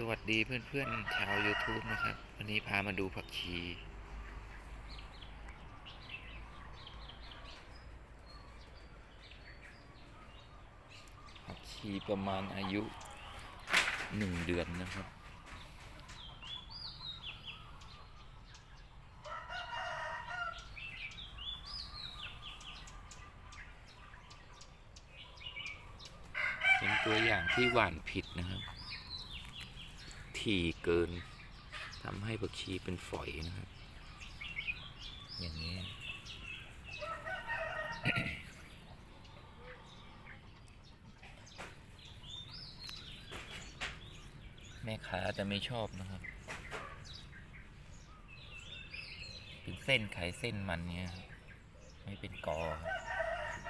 สวัสดีเพื่อนๆชาว YouTube นะครับ วันนี้พามาดูผักชี ผักชีประมาณอายุหนึ่งเดือนนะครับ เป็นตัวอย่างที่หวานผิดนะครับ ถี่เกินทำให้ผักชีเป็นฝอยนะครับ อย่างนี้ แม่ค้าจะไม่ชอบนะครับ เป็นเส้นไขเส้นมันเนี่ย ไม่เป็นกอ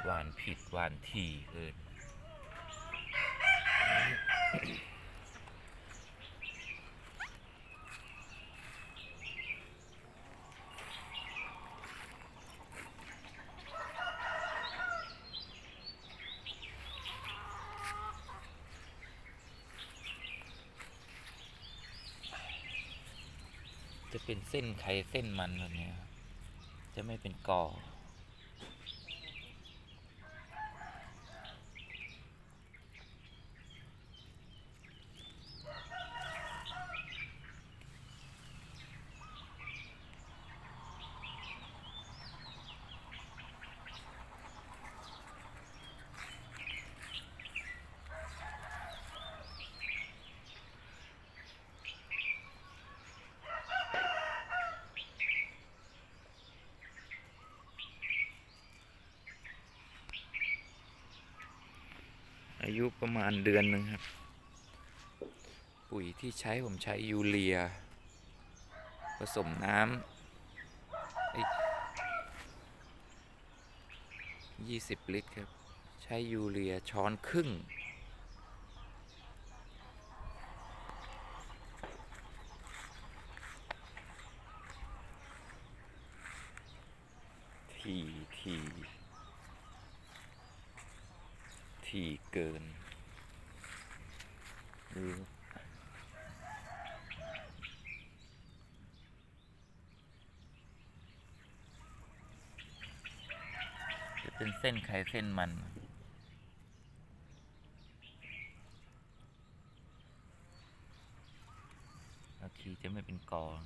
หวานผิดหวานถี่เกิน จะเป็นเส้นไขเส้นมันแบบนี้จะไม่เป็นกอ อายุประมาณเดือนหนึ่งครับ ปุ๋ยที่ใช้ผมใช้ยูเรีย ผสมน้ำยี่สิบลิตรครับ ใช้ยูเรียช้อนครึ่ง ทีที ที่เกินดูจะเป็นเส้นไขเส้นมันบางทีจะไม่เป็นกอง